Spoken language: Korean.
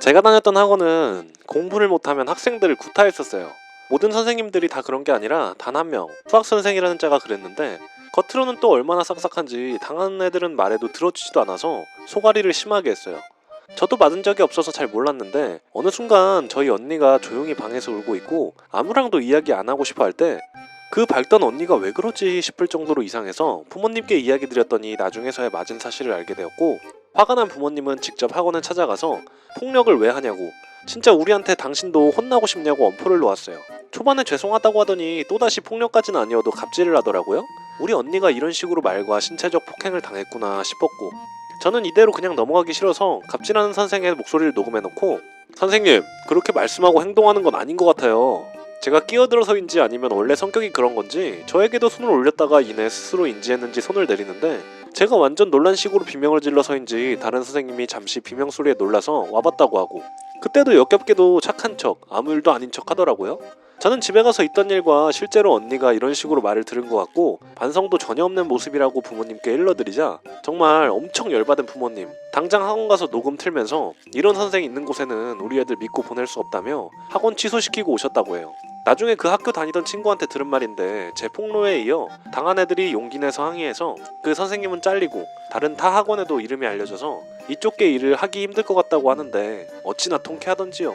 제가 다녔던 학원은 공부를 못하면 학생들을 구타했었어요. 모든 선생님들이 다 그런 게 아니라 단 한 명, 수학 선생이라는 자가 그랬는데 겉으로는 또 얼마나 싹싹한지 당하는 애들은 말해도 들어주지도 않아서 소가리를 심하게 했어요. 저도 맞은 적이 없어서 잘 몰랐는데 어느 순간 저희 언니가 조용히 방에서 울고 있고 아무랑도 이야기 안 하고 싶어 할 때 그 밝던 언니가 왜 그러지 싶을 정도로 이상해서 부모님께 이야기 드렸더니 나중에서야 맞은 사실을 알게 되었고 화가 난 부모님은 직접 학원에 찾아가서 폭력을 왜 하냐고 진짜 우리한테 당신도 혼나고 싶냐고 엄포를 놓았어요. 초반에 죄송하다고 하더니 또다시 폭력까지는 아니어도 갑질을 하더라고요. 우리 언니가 이런 식으로 말과 신체적 폭행을 당했구나 싶었고 저는 이대로 그냥 넘어가기 싫어서 갑질하는 선생의 목소리를 녹음해놓고 선생님 그렇게 말씀하고 행동하는 건 아닌 것 같아요. 제가 끼어들어서인지 아니면 원래 성격이 그런 건지 저에게도 손을 올렸다가 이내 스스로 인지했는지 손을 내리는데 제가 완전 논란식으로 비명을 질러서인지 다른 선생님이 잠시 비명 소리에 놀라서 와봤다고 하고 그때도 역겹게도 착한 척 아무 일도 아닌 척 하더라고요. 저는 집에 가서 있던 일과 실제로 언니가 이런 식으로 말을 들은 것 같고 반성도 전혀 없는 모습이라고 부모님께 일러드리자 정말 엄청 열받은 부모님 당장 학원 가서 녹음 틀면서 이런 선생 있는 곳에는 우리 애들 믿고 보낼 수 없다며 학원 취소시키고 오셨다고 해요. 나중에 그 학교 다니던 친구한테 들은 말인데 제 폭로에 이어 당한 애들이 용기 내서 항의해서 그 선생님은 잘리고 다른 타 학원에도 이름이 알려져서 이쪽 게 일을 하기 힘들 것 같다고 하는데 어찌나 통쾌하던지요.